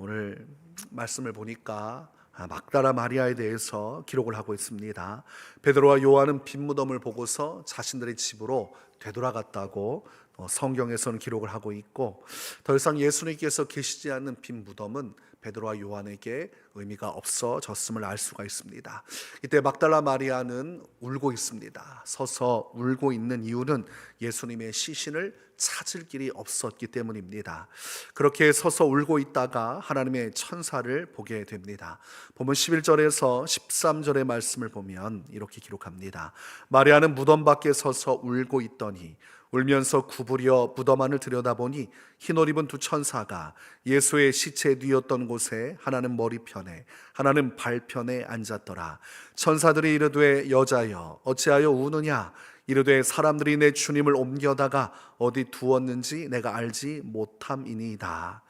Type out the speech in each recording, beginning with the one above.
오늘 말씀을 보니까 아, 막다라 마리아에 대해서 기록을 하고 있습니다. 베드로와 요한은 빈 무덤을 보고서 자신들의 집으로 되돌아갔다고 어, 성경에서는 기록을 하고 있고 더 이상 예수님께서 계시지 않는 빈 무덤은 베드로와 요한에게 의미가 없어졌음을 알 수가 있습니다. 이때 막달라 마리아는 울고 있습니다. 서서 울고 있는 이유는 예수님의 시신을 찾을 길이 없었기 때문입니다. 그렇게 서서 울고 있다가 하나님의 천사를 보게 됩니다. 보면 11절에서 13절의 말씀을 보면 이렇게 기록합니다. 마리아는 무덤 밖에 서서 울고 있 더니 울면서 구부려 무덤 안을 들여다보니 흰옷 입은 두 천사가 예수의 시체 뒤였던 곳에 하나는 머리편에 하나는 발편에 앉았더라. 천사들이 이르되 여자여 어찌하여 우느냐? 이르되 사람들이 내 주님을 옮겨다가 어디 두었는지 내가 알지 못함이니이다.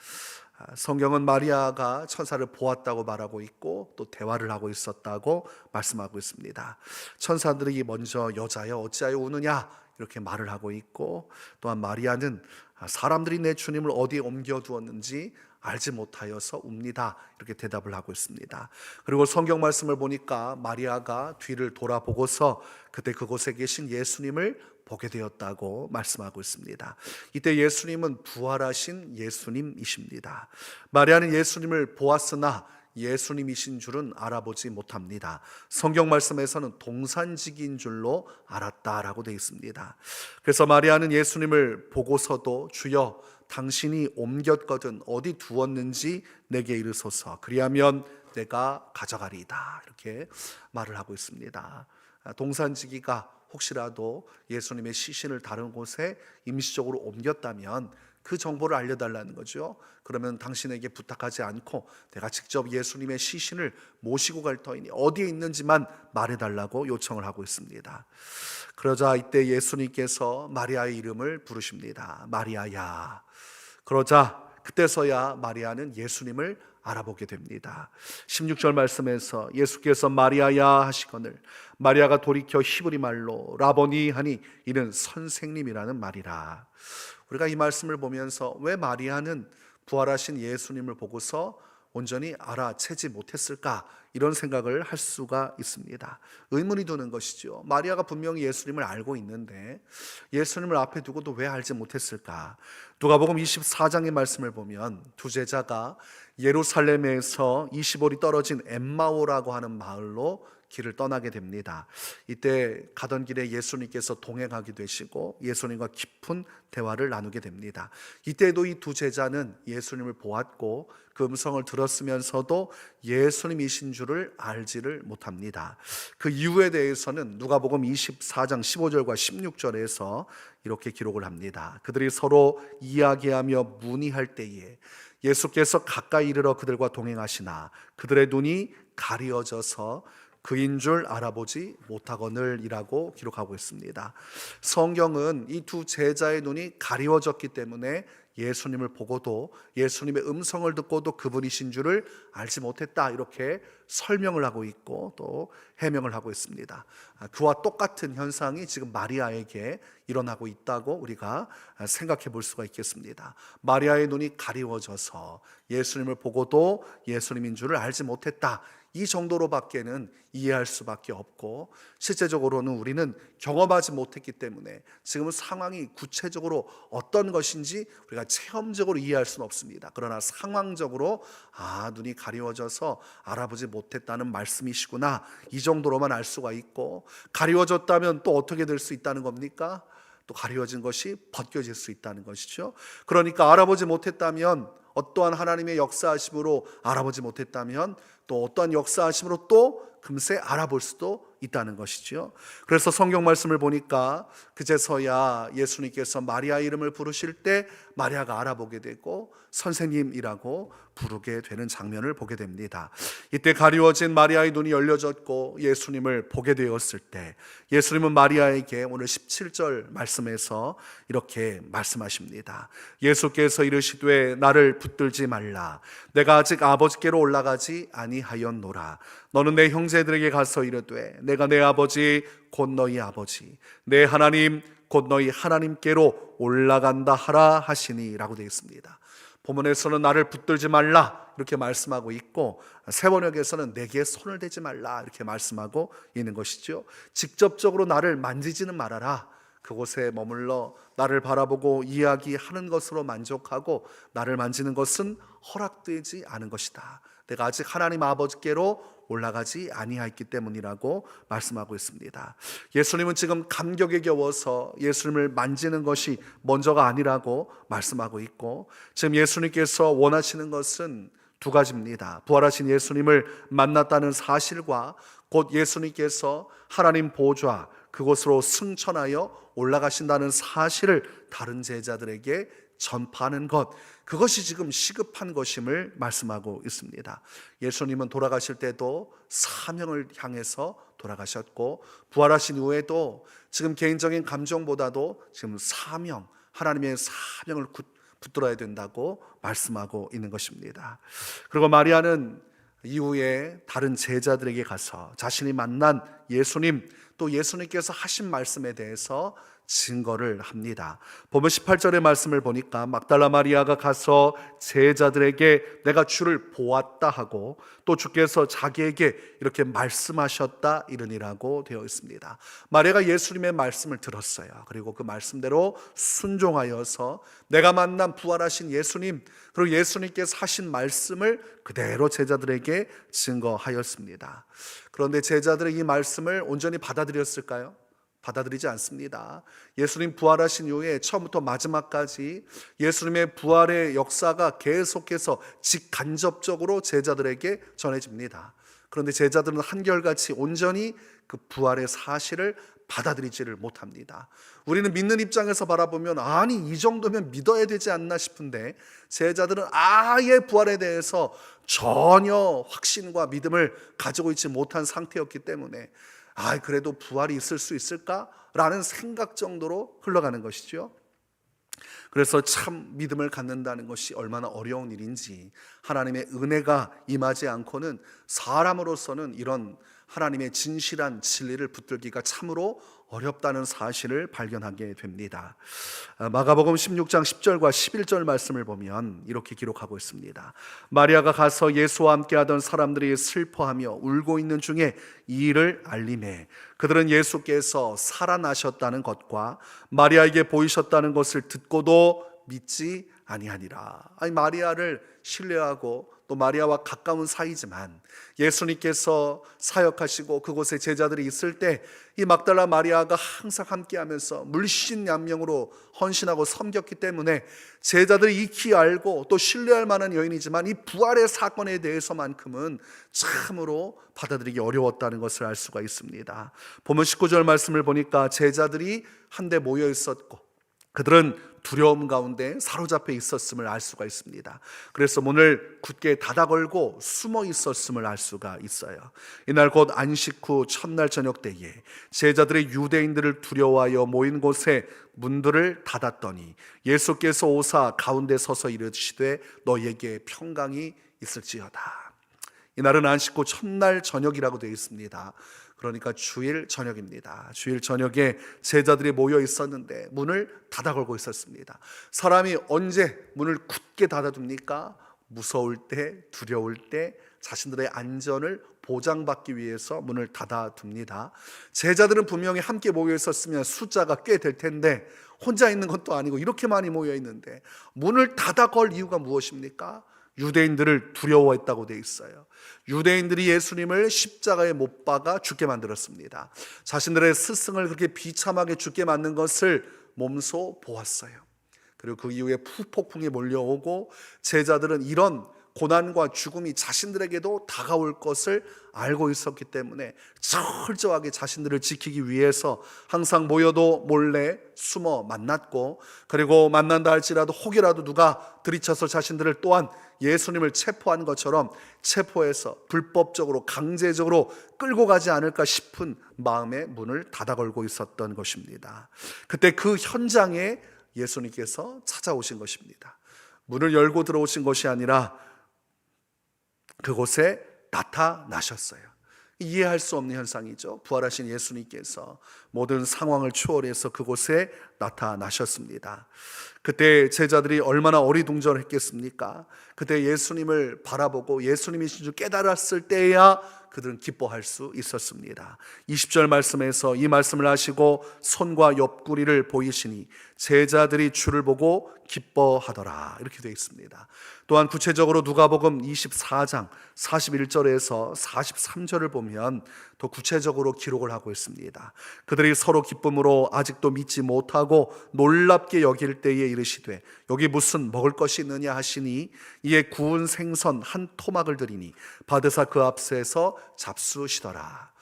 아, 성경은 마리아가 천사를 보았다고 말하고 있고 또 대화를 하고 있었다고 말씀하고 있습니다. 천사들이 먼저 여자여 어찌하여 우느냐 이렇게 말을 하고 있고 또한 마리아는 사람들이 내 주님을 어디에 옮겨 두었는지 알지 못하여서 웁니다. 이렇게 대답을 하고 있습니다. 그리고 성경 말씀을 보니까 마리아가 뒤를 돌아보고서 그때 그곳에 계신 예수님을 보게 되었다고 말씀하고 있습니다. 이때 예수님은 부활하신 예수님이십니다. 마리아는 예수님을 보았으나 예수님이신 줄은 알아보지 못합니다. 성경 말씀에서는 동산직인 줄로 알았다라고 되어 있습니다. 그래서 마리아는 예수님을 보고서도 주여 당신이 옮겼거든 어디 두었는지 내게 이르소서 그리하면 내가 가져가리이다 이렇게 말을 하고 있습니다. 동산지기가 혹시라도 예수님의 시신을 다른 곳에 임시적으로 옮겼다면 그 정보를 알려달라는 거죠. 그러면 당신에게 부탁하지 않고 내가 직접 예수님의 시신을 모시고 갈 터이니 어디에 있는지만 말해달라고 요청을 하고 있습니다. 그러자 이때 예수님께서 마리아의 이름을 부르십니다. 마리아야. 그러자 그때서야 마리아는 예수님을 알아보게 됩니다. 16절 말씀에서 예수께서 마리아야 하시거늘 마리아가 돌이켜 히브리 말로 라보니 하니 이는 선생님이라는 말이라. 우리가 이 말씀을 보면서 왜 마리아는 부활하신 예수님을 보고서 온전히 알아채지 못했을까 이런 생각을 할 수가 있습니다. 의문이 드는 것이죠. 마리아가 분명히 예수님을 알고 있는데 예수님을 앞에 두고도 왜 알지 못했을까? 누가복음 24장의 말씀을 보면 두 제자가 예루살렘에서 20월이 떨어진 엠마오라고 하는 마을로 길을 떠나게 됩니다. 이때 가던 길에 예수님께서 동행하게 되시고 예수님과 깊은 대화를 나누게 됩니다. 이때도 이 두 제자는 예수님을 보았고 그 음성을 들었으면서도 예수님이신 줄을 알지를 못합니다. 그 이유에 대해서는 누가복음 24장 15절과 16절에서 이렇게 기록을 합니다. 그들이 서로 이야기하며 문의할 때에 예수께서 가까이 이르러 그들과 동행하시나 그들의 눈이 가리어져서 그인 줄 알아보지 못하거늘이라고 기록하고 있습니다. 성경은 이 두 제자의 눈이 가리워졌기 때문에 예수님을 보고도 예수님의 음성을 듣고도 그분이신 줄을 알지 못했다 이렇게 설명을 하고 있고 또 해명을 하고 있습니다. 아, 그와 똑같은 현상이 지금 마리아에게 일어나고 있다고 우리가 생각해 볼 수가 있겠습니다. 마리아의 눈이 가리워져서 예수님을 보고도 예수님인 줄을 알지 못했다. 이 정도로밖에는 이해할 수밖에 없고 실제적으로는 우리는 경험하지 못했기 때문에 지금 상황이 구체적으로 어떤 것인지 우리가 체험적으로 이해할 수는 없습니다. 그러나 상황적으로 아 눈이 가리워져서 알아보지 못 했다는 말씀이시구나 이 정도로만 알 수가 있고 가리워졌다면 또 어떻게 될 수 있다는 겁니까? 또 가리워진 것이 벗겨질 수 있다는 것이죠. 그러니까 알아보지 못했다면 어떠한 하나님의 역사하심으로 알아보지 못했다면 또 어떠한 역사하심으로 또 금세 알아볼 수도 있다는 것이지요. 그래서 성경 말씀을 보니까 그제서야 예수님께서 마리아 이름을 부르실 때 마리아가 알아보게 되고 선생님이라고 부르게 되는 장면을 보게 됩니다. 이때 가리워진 마리아의 눈이 열려졌고 예수님을 보게 되었을 때 예수님은 마리아에게 오늘 17절 말씀에서 이렇게 말씀하십니다. 예수께서 이르시되 나를 붙들지 말라. 내가 아직 아버지께로 올라가지 아니하였노라. 너는 내 형제들에게 가서 이르되 내가 내 아버지 곧 너희 아버지 내 하나님 곧 너희 하나님께로 올라간다 하라 하시니라고 되어 있습니다. 본문에서는 나를 붙들지 말라 이렇게 말씀하고 있고 세번역에서는 내게 손을 대지 말라 이렇게 말씀하고 있는 것이죠. 직접적으로 나를 만지지는 말아라. 그곳에 머물러 나를 바라보고 이야기하는 것으로 만족하고 나를 만지는 것은 허락되지 않은 것이다. 내가 아직 하나님 아버지께로 올라가지 아니하였기 때문이라고 말씀하고 있습니다. 예수님은 지금 감격에 겨워서 예수님을 만지는 것이 먼저가 아니라고 말씀하고 있고 지금 예수님께서 원하시는 것은 두 가지입니다. 부활하신 예수님을 만났다는 사실과 곧 예수님께서 하나님 보좌 그곳으로 승천하여 올라가신다는 사실을 다른 제자들에게 전파하는 것 그것이 지금 시급한 것임을 말씀하고 있습니다. 예수님은 돌아가실 때도 사명을 향해서 돌아가셨고 부활하신 후에도 지금 개인적인 감정보다도 지금 사명 하나님의 사명을 굳- 붙들어야 된다고 말씀하고 있는 것입니다. 그리고 마리아는 이후에 다른 제자들에게 가서 자신이 만난 예수님 또 예수님께서 하신 말씀에 대해서 증거를 합니다. 보면 18절의 말씀을 보니까 막달라 마리아가 가서 제자들에게 내가 주를 보았다 하고 또 주께서 자기에게 이렇게 말씀하셨다 이르니라고 되어 있습니다. 마리아가 예수님의 말씀을 들었어요. 그리고 그 말씀대로 순종하여서 내가 만난 부활하신 예수님 그리고 예수님께서 하신 말씀을 그대로 제자들에게 증거하였습니다. 그런데 제자들의 이 말씀을 온전히 받아들였을까요? 받아들이지 않습니다. 예수님 부활하신 이후에 처음부터 마지막까지 예수님의 부활의 역사가 계속해서 직간접적으로 제자들에게 전해집니다. 그런데 제자들은 한결같이 온전히 그 부활의 사실을 받아들이지를 못합니다. 우리는 믿는 입장에서 바라보면 아니 이 정도면 믿어야 되지 않나 싶은데 제자들은 아예 부활에 대해서 전혀 확신과 믿음을 가지고 있지 못한 상태였기 때문에 아 그래도 부활이 있을 수 있을까라는 생각 정도로 흘러가는 것이죠. 그래서 참 믿음을 갖는다는 것이 얼마나 어려운 일인지 하나님의 은혜가 임하지 않고는 사람으로서는 이런 하나님의 진실한 진리를 붙들기가 참으로 어렵다는 사실을 발견하게 됩니다. 아, 마가복음 16장 10절과 11절 말씀을 보면 이렇게 기록하고 있습니다. 마리아가 가서 예수와 함께 하던 사람들이 슬퍼하며 울고 있는 중에 이 일을 알림해 그들은 예수께서 살아나셨다는 것과 마리아에게 보이셨다는 것을 듣고도 믿지 아니하니라. 아니 마리아를 신뢰하고 또 마리아와 가까운 사이지만 예수님께서 사역하시고 그곳에 제자들이 있을 때 이 막달라 마리아가 항상 함께하면서 물신양명으로 헌신하고 섬겼기 때문에 제자들이 익히 알고 또 신뢰할 만한 여인이지만 이 부활의 사건에 대해서만큼은 참으로 받아들이기 어려웠다는 것을 알 수가 있습니다. 보면 19절 말씀을 보니까 제자들이 한데 모여 있었고 그들은 두려움 가운데 사로잡혀 있었음을 알 수가 있습니다. 그래서 문을 굳게 닫아 걸고 숨어 있었음을 알 수가 있어요. 이날 곧 안식 후 첫날 저녁 때에 제자들의 유대인들을 두려워하여 모인 곳에 문들을 닫았더니 예수께서 오사 가운데 서서 이르시되 너에게 평강이 있을지어다. 이날은 안식 후 첫날 저녁이라고 되어 있습니다. 그러니까 주일 저녁입니다. 주일 저녁에 제자들이 모여 있었는데 문을 닫아 걸고 있었습니다. 사람이 언제 문을 굳게 닫아둡니까? 무서울 때, 두려울 때 자신들의 안전을 보장받기 위해서 문을 닫아둡니다. 제자들은 분명히 함께 모여 있었으면 숫자가 꽤 될 텐데 혼자 있는 것도 아니고 이렇게 많이 모여 있는데 문을 닫아 걸 이유가 무엇입니까? 유대인들을 두려워했다고 돼 있어요. 유대인들이 예수님을 십자가에 못 박아 죽게 만들었습니다. 자신들의 스승을 그렇게 비참하게 죽게 만든 것을 몸소 보았어요. 그리고 그 이후에 푸폭풍이 몰려오고 제자들은 이런 고난과 죽음이 자신들에게도 다가올 것을 알고 있었기 때문에 철저하게 자신들을 지키기 위해서 항상 모여도 몰래 숨어 만났고 그리고 만난다 할지라도 혹이라도 누가 들이쳐서 자신들을 또한 예수님을 체포한 것처럼 체포해서 불법적으로 강제적으로 끌고 가지 않을까 싶은 마음에 문을 닫아 걸고 있었던 것입니다. 그때 그 현장에 예수님께서 찾아오신 것입니다. 문을 열고 들어오신 것이 아니라 그곳에 나타나셨어요. 이해할 수 없는 현상이죠. 부활하신 예수님께서 모든 상황을 초월해서 그곳에 나타나셨습니다. 그때 제자들이 얼마나 어리둥절했겠습니까? 그때 예수님을 바라보고 예수님이신 줄 깨달았을 때야 그들은 기뻐할 수 있었습니다. 20절 말씀에서 이 말씀을 하시고 손과 옆구리를 보이시니 제자들이 주를 보고 기뻐하더라. 이렇게 되어 있습니다. 또한 구체적으로 누가복음 24장 41절에서 43절을 보면 더 구체적으로 기록을 하고 있습니다. 그들이 서로 기쁨으로 아직도 믿지 못하고 놀랍게 여길 때에 이르시되 여기 무슨 먹을 것이 있느냐 하시니 이에 구운 생선 한 토막을 드리니 받으사 그 앞에서 잡수시더라.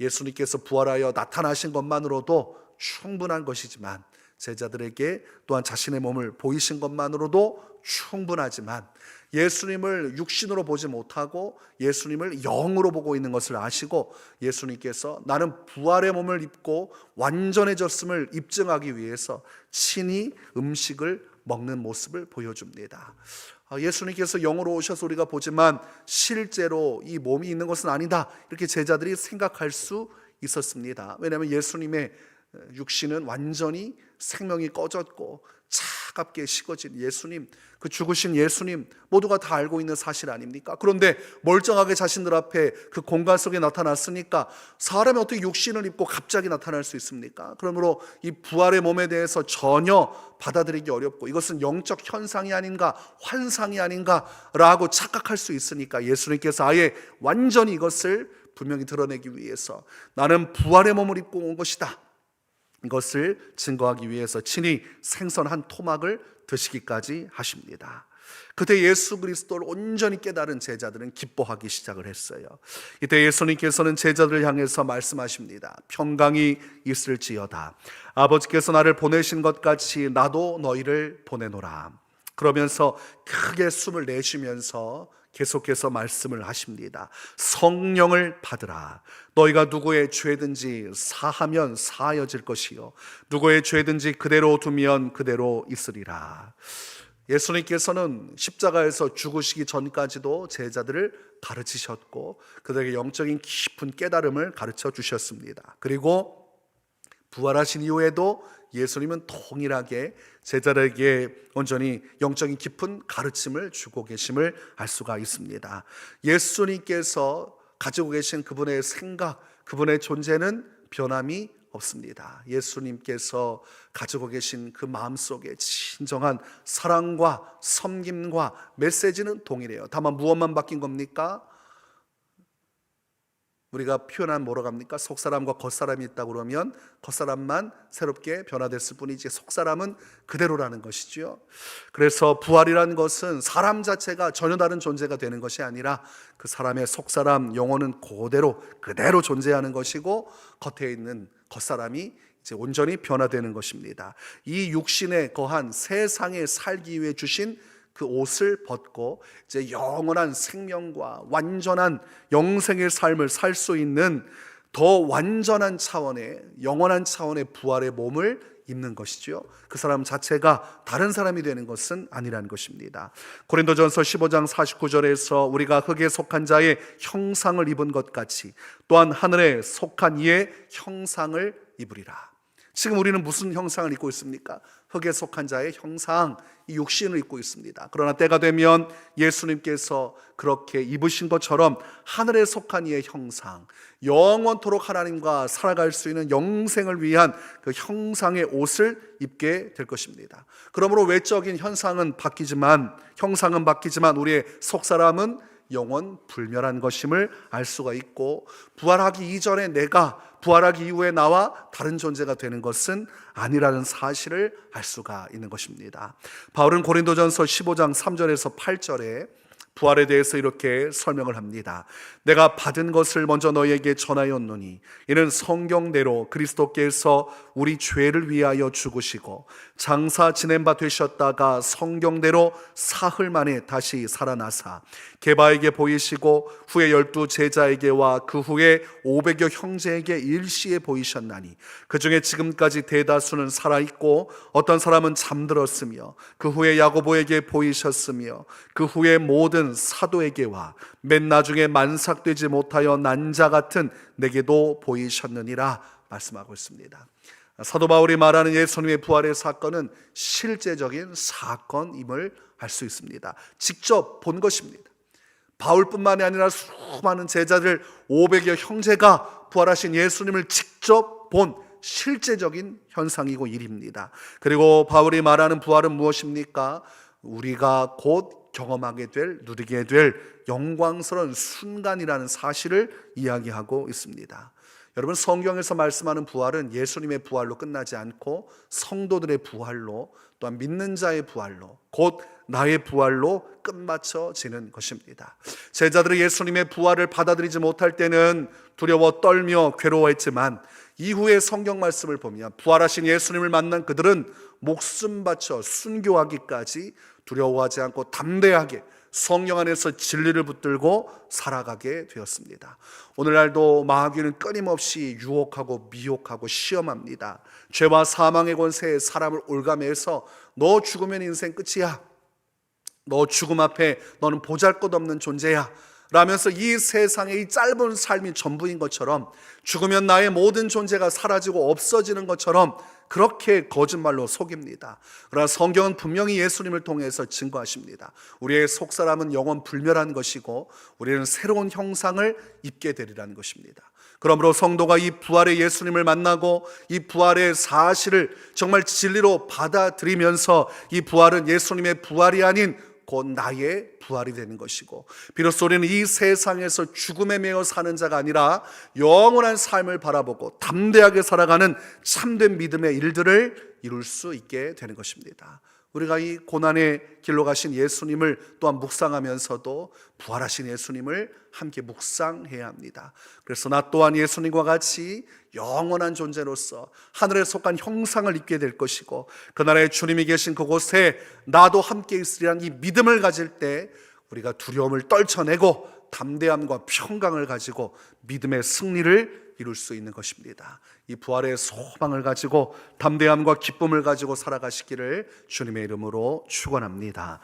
예수님께서 부활하여 나타나신 것만으로도 충분한 것이지만 제자들에게 또한 자신의 몸을 보이신 것만으로도 충분하지만 예수님을 육신으로 보지 못하고 예수님을 영으로 보고 있는 것을 아시고 예수님께서 나는 부활의 몸을 입고 완전해졌음을 입증하기 위해서 친히 음식을 먹는 모습을 보여줍니다. 아, 예수님께서 영으로 오셔서 우리가 보지만 실제로 이 몸이 있는 것은 아니다. 이렇게 제자들이 생각할 수 있었습니다. 왜냐하면 예수님의 육신은 완전히 생명이 꺼졌고 차갑게 식어진 예수님, 그 죽으신 예수님 모두가 다 알고 있는 사실 아닙니까? 그런데 멀쩡하게 자신들 앞에 그 공간 속에 나타났으니까 사람이 어떻게 육신을 입고 갑자기 나타날 수 있습니까? 그러므로 이 부활의 몸에 대해서 전혀 받아들이기 어렵고 이것은 영적 현상이 아닌가, 환상이 아닌가라고 착각할 수 있으니까 예수님께서 아예 완전히 이것을 분명히 드러내기 위해서 나는 부활의 몸을 입고 온 것이다. 이것을 증거하기 위해서 친히 생선 한 토막을 드시기까지 하십니다. 그때 예수 그리스도를 온전히 깨달은 제자들은 기뻐하기 시작을 했어요. 이때 예수님께서는 제자들을 향해서 말씀하십니다. 평강이 있을지어다. 아버지께서 나를 보내신 것 같이 나도 너희를 보내노라. 그러면서 크게 숨을 내쉬면서 계속해서 말씀을 하십니다. 성령을 받으라. 너희가 누구의 죄든지 사하면 사하여질 것이요. 누구의 죄든지 그대로 두면 그대로 있으리라. 예수님께서는 십자가에서 죽으시기 전까지도 제자들을 가르치셨고 그들에게 영적인 깊은 깨달음을 가르쳐 주셨습니다. 그리고 부활하신 이후에도 예수님은 동일하게 제자들에게 온전히 영적인 깊은 가르침을 주고 계심을 알 수가 있습니다. 예수님께서 가지고 계신 그분의 생각, 그분의 존재는 변함이 없습니다. 예수님께서 가지고 계신 그 마음속에 진정한 사랑과 섬김과 메시지는 동일해요. 다만 무엇만 바뀐 겁니까? 우리가 표현한 뭐로 갑니까? 속사람과 겉사람이 있다 그러면 겉사람만 새롭게 변화됐을 뿐이지 속사람은 그대로라는 것이지요. 그래서 부활이라는 것은 사람 자체가 전혀 다른 존재가 되는 것이 아니라 그 사람의 속사람 영혼은 그대로 그대로 존재하는 것이고 겉에 있는 겉사람이 이제 온전히 변화되는 것입니다. 이 육신에 거한 세상에 살기 위해 주신 그 옷을 벗고 이제 영원한 생명과 완전한 영생의 삶을 살 수 있는 더 완전한 차원의 영원한 차원의 부활의 몸을 입는 것이지요. 그 사람 자체가 다른 사람이 되는 것은 아니라는 것입니다. 고린도전서 15장 49절에서 우리가 흙에 속한 자의 형상을 입은 것 같이 또한 하늘에 속한 이의 형상을 입으리라. 지금 우리는 무슨 형상을 입고 있습니까? 흙에 속한 자의 형상, 이 육신을 입고 있습니다. 그러나 때가 되면 예수님께서 그렇게 입으신 것처럼 하늘에 속한 이의 형상, 영원토록 하나님과 살아갈 수 있는 영생을 위한 그 형상의 옷을 입게 될 것입니다. 그러므로 외적인 현상은 바뀌지만, 형상은 바뀌지만 우리의 속사람은 영원 불멸한 것임을 알 수가 있고 부활하기 이전에 내가 부활하기 이후에 나와 다른 존재가 되는 것은 아니라는 사실을 알 수가 있는 것입니다. 바울은 고린도전서 15장 3절에서 8절에 부활에 대해서 이렇게 설명을 합니다. 내가 받은 것을 먼저 너희에게 전하였노니 이는 성경대로 그리스도께서 우리 죄를 위하여 죽으시고 장사 지낸 바 되셨다가 성경대로 사흘 만에 다시 살아나사 개바에게 보이시고 후에 열두 제자에게와 그 후에 오백여 형제에게 일시에 보이셨나니 그 중에 지금까지 대다수는 살아 있고 어떤 사람은 잠들었으며 그 후에 야고보에게 보이셨으며 그 후에 모든 사도에게와 맨 나중에 만삭되지 못하여 난자 같은 내게도 보이셨느니라 말씀하고 있습니다. 사도 바울이 말하는 예수님의 부활의 사건은 실제적인 사건임을 알 수 있습니다. 직접 본 것입니다. 바울뿐만이 아니라 수많은 제자들 500여 형제가 부활하신 예수님을 직접 본 실제적인 현상이고 일입니다. 그리고 바울이 말하는 부활은 무엇입니까? 우리가 곧 경험하게 될, 누리게 될 영광스러운 순간이라는 사실을 이야기하고 있습니다. 여러분 성경에서 말씀하는 부활은 예수님의 부활로 끝나지 않고 성도들의 부활로 또한 믿는 자의 부활로 곧 나의 부활로 끝마쳐지는 것입니다. 제자들이 예수님의 부활을 받아들이지 못할 때는 두려워 떨며 괴로워했지만 이후의 성경 말씀을 보면 부활하신 예수님을 만난 그들은 목숨 바쳐 순교하기까지 두려워하지 않고 담대하게 성령 안에서 진리를 붙들고 살아가게 되었습니다. 오늘날도 마귀는 끊임없이 유혹하고 미혹하고 시험합니다. 죄와 사망의 권세에 사람을 올가매서 너 죽으면 인생 끝이야. 너 죽음 앞에 너는 보잘 것 없는 존재야. 라면서 이 세상의 이 짧은 삶이 전부인 것처럼 죽으면 나의 모든 존재가 사라지고 없어지는 것처럼 그렇게 거짓말로 속입니다. 그러나 성경은 분명히 예수님을 통해서 증거하십니다. 우리의 속사람은 영원 불멸한 것이고 우리는 새로운 형상을 입게 되리라는 것입니다. 그러므로 성도가 이 부활의 예수님을 만나고 이 부활의 사실을 정말 진리로 받아들이면서 이 부활은 예수님의 부활이 아닌 곧 나의 부활이 되는 것이고 비로소 우리는 이 세상에서 죽음에 매여 사는 자가 아니라 영원한 삶을 바라보고 담대하게 살아가는 참된 믿음의 일들을 이룰 수 있게 되는 것입니다. 우리가 이 고난의 길로 가신 예수님을 또한 묵상하면서도 부활하신 예수님을 함께 묵상해야 합니다. 그래서 나 또한 예수님과 같이 영원한 존재로서 하늘에 속한 형상을 입게 될 것이고 그날에 주님이 계신 그곳에 나도 함께 있으리란 이 믿음을 가질 때 우리가 두려움을 떨쳐내고 담대함과 평강을 가지고 믿음의 승리를 이룰 수 있는 것입니다. 이 부활의 소망을 가지고 담대함과 기쁨을 가지고 살아가시기를 주님의 이름으로 축원합니다.